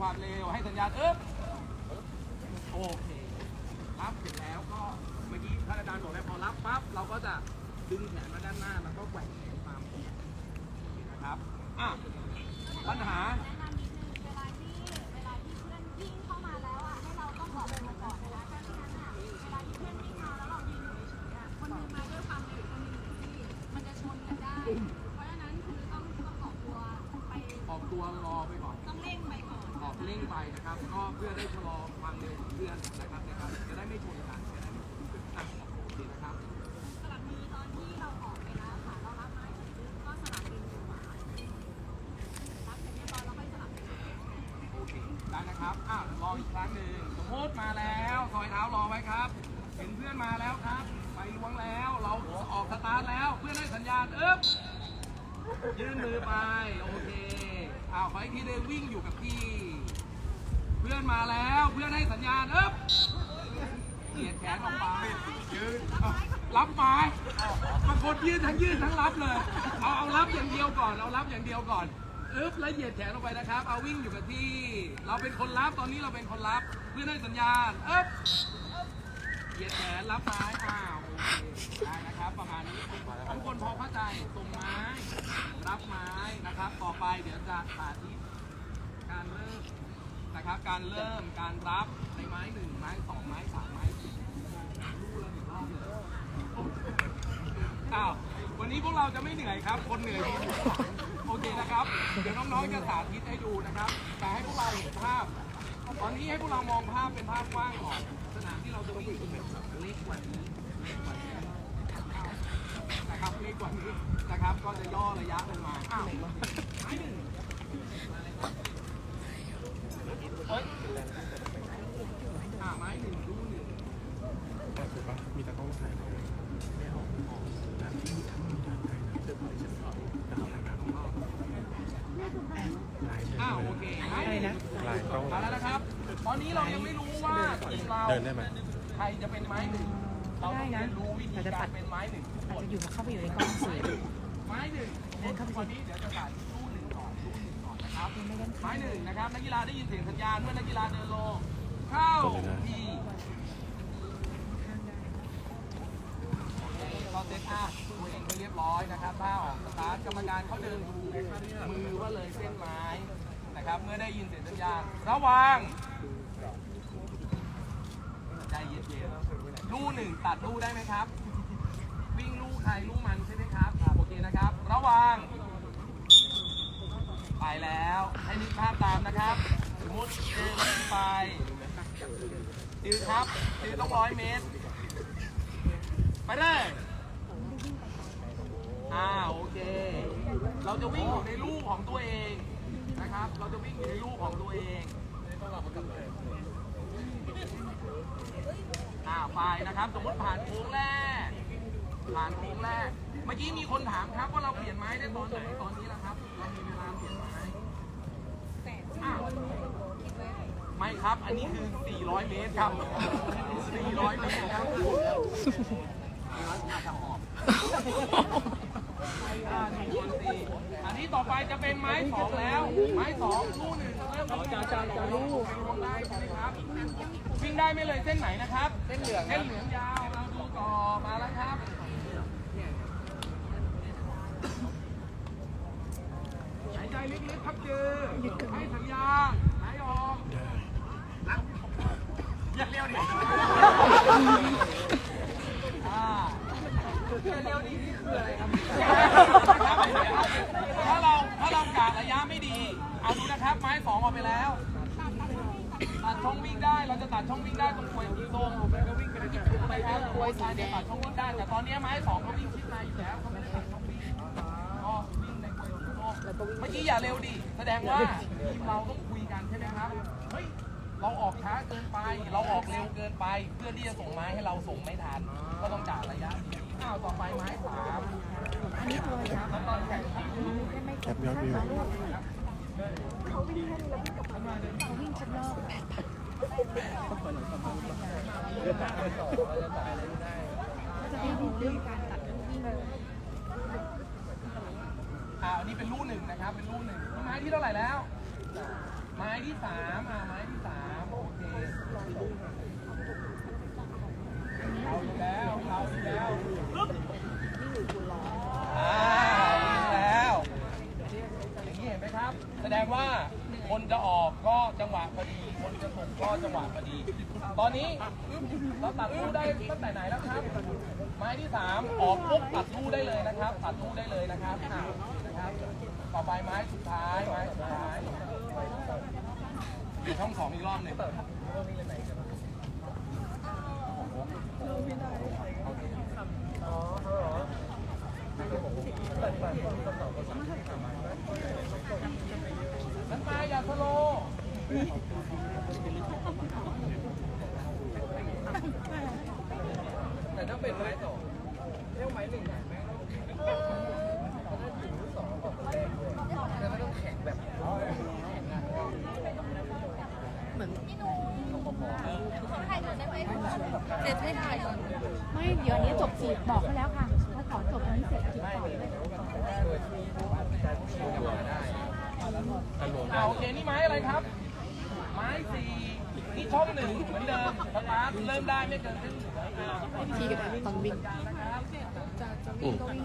ความเร็ว ให้สัญญาณเอ๊บโอเค รับเสร็จแล้วก็เมื่อกี้ท่านอาจารย์บอกแล้วพอรับปั๊บเราก็จะดึงแขนมาด้านหน้าแล้วก็แกว่งแขนตามนะครับอะ ออกเร่งไปนะครับ ก็เพื่อได้ชะลอความเร็วของเพื่อนนะครับนะครับจะได้ไม่ชนกันจะได้ไม่ชนกันอะโอเคนะครับสลับมือตอนที่เราออกไปแล้วค่ะเรารับไม้เสร็จปุ๊บก็สลับเป็นมือขวารับเสร็จเรียบร้อยแล้วค่อยสลับเป็นมือซ้ายโอเคได้นะครับอะรออีกครั้งหนึ่งสมมติมาแล้วซอยเท้ารอไว้ครับ เห็นเพื่อนมาแล้วครับ ไปล้วงแล้วเราออกสตาร์ทแล้วเพื่อนให้สัญญาณเอ๊บยื่นมือไป โอเคอ้าวขออีกทีหนึงวิ่งอยู่กับที่เพื่อน มาแล้วเพื่อนให้สัญญาณเอ๊บเหยียดแขนออกไปยืนเอารับไม้บางคนยืนทั้งยืนทั้งรับเลย เอาเอารับอย่างเดียวก่อน เอารับอย่างเดียวก่อนเอ๊บแล้วเหยียดแขนลงไปนะครับ เอาวิ่งอยู่กับที่ เราเป็นคนรับตอนนี้เราเป็นคนรับ เพื่อนให้สัญญาณเอ๊บเหยียดแขนรับไม้อ้าวได้นะครับประมาณนี้ทุกคนพอเข้าใจส่งไม้รับไม้นะครับ ต่อไปเดี๋ยวจะสาธิตการเริ่ม นะครับการเริ่มการรับในไม้หนึ่งไม้สองไม้สามไม้สี่รู้แล้วหนึ่งรอบเลยอ้าววันนี้พวกเราจะไม่เหนื่อยครับ คนเหนื่อยยืนอยู่โอเคนะครับ เดี๋ยวน้องๆจะสาธิตให้ดูนะครับ แต่ให้พวกเราเห็นภาพ ตอนนี้ให้พวกเรามองภาพเป็นภาพกว้างก่อนสนามที่เราจะวิ่งเป็นแบบเล็กกว่านี้เล็กกว่านี้นะครับเล็กกว่านี้นะครับ ก็จะย่อระยะลงมาอ้าวไม้หนึ่งเฮ้ยอ่าไม้หนึ่งดูหนึ่ง ถูก ปะมีตากล้องถ่ายเราไม่ออกออกแบบที่ทำมีการถ่ายนะเจอไปเช็ดต่อแล้วเอาถ่ายภาพของเราลายเดินอ้าวเลโอยเคไม้หนึ่งลายกล้องมาแล้วนะครับ ตอนนี้เรายังไม่รู้ว่าทีมเราเดินได้ไหมใครจะเป็นไม้หนึ่งเราต้องเรียนรู้วิธีการเป็นไม้หนึ่งทุกคอาจนจะอยู่เข้าไปอยู่ในกล้องสื่อไม้หนึ่งเดินเข้าไปสิวันนี้เดี๋ยวจะสาธิตตู้หนึ่งก่อนตู้หนึ่งก่อนนะครับยังไม่ได้ไม้หนึ่งนะครับนักกีฬาได้ยินเสียงสัญญาณเมื่อนักกีฬาเดินลงเข้าทีก็ เซตอัพตัวเองให้เรียบร้อยนะครับถ้าออกสตาร์ทกรรมการเขาเดินดูมือว่าเลยเส้นไม้นะครับเมื่อได้ยินเสียงสัญญาณระวังใจเย็นๆลู่หนึ่งตัดลู่ได้ไหมครับ วิ่งลู่ใครลู่มันใช่ไหมครับโอเคนะครับ ระวังไปแล้วให้นึกภาพตามนะครับ สมมติเดินไปติวครับติวต้องร้อยเมตร ไปเลย อ่าโอเค เราจะวิ่งอยู่ในลูกของตัวเองนะครับ เราจะวิ่งอยู่ในลูกของตัวเองอ่าไปนะครับ สมมติผ่านโค้งแรก ผ่านโค้งแรก เมื่อกี้มีคนถามครับว่าเราเปลี่ยนไม้ได้ตอนไหนตอนนี้แล้วครับเรามีเวลาเปลี่ยนไม้อ้าวไม่ครับ อันนี้คือ 400 เมตรครับ 400 เมตรครับ อ่าหนึ่งคนสี่อันนี้ต่อไปจะเป็นไม้สองแล้ว ไม้สองคู่หนึ่งเริ่มวิ่งจากจากจากลูกลงได้ใช่ไหมครับวิ่งได้ไม่เลยเส้นไหนนะครับ เส้นเหลืองเส้นเหลืองยาวเราดูต่อมาแล้วครับหายใจลึกๆครับจือให้สัญญาณหายออกอย่าเร็วดิ ถ้าเราถ้าเรากะระยะไม่ดี เอาดูนะครับไม้สองออกไปแล้ว ตัดช่องวิ่งได้เราจะตัดช่องวิ่งได้ตรงกลวยสีส้มก็วิ่งไปไปครับกลวยซายเนี่ยตัดช่องวิ่งได้แต่ตอนนี้ไม้สองเขาวิ่งชิดในอยู่แล้วเขาไม่ได้ตัดช่องวิ่งก็วิ่งในกลวยสีส้มเมื่อกี้อย่าเร็วดิแสดงว่าทีมเราต้องคุยกันใช่ไหมครับเฮ้ยเราออกช้าเกินไป เราออกเร็วเกินไป เพื่อที่จะส่งไม้ให้เราส่งไม่ทัน ก็ต้องจ่ายระยะ ดีอ้าวต่อไปไม้สามอันนี้ตัวยักษ์แล้อนแข่งขันแคปยอดวิวเขาวิ่งชักรอบแปดพันก็จะได้ดูเรื่องการตัดอานนี้เป็นลู่หนึ่งนะครับ เป็นลู่หนึ่งไม้ที่เท่าไหร่แล้ว ไม้ที่สามอ่าไม้ที่สามโอเคเอาอีกแล้วเอาอีกแล้วปึ๊บอ่าวิ่งแล้ว อย่างนี้เห็นไหมครับ แส ดงว่าคนจะออกก็จังหวะพอดี คนจะส่งก็จังหวะพอดี ตอนนี้เราตัดลูกได้ตั้งแต่ไหนแล้วครับ ไม้ที่สามออกปุ๊บตัดลูกได้เลยนะครับ ตัดลูกได้เลยนะครับอ่านะครับ ต่อไปไม้สุดท้ายไม้สุดท้ายมีช่องสองอีกรอบหนึ่งนั้นมาอย่าสโลว์ แต่ถ้าเป็นไม้ต่อเรียกไม้หนึ่งไหนแม่งเสร็จให้ถ่ายก่อนไม่เดี๋ยวอันนี้จบสิบอกเขาแล้วค่ะเขาขอจบอันนี้เสร็จกินก่อนอ่าโอเคนี่ไม้อะไรครับ ม้สี่นี่ช่องหนึ่งเหมือนเดิมสตาร์ทเริ่มได้ไม่เกินครึ่งที่ก็ได้ตอนวิ่งนะครับ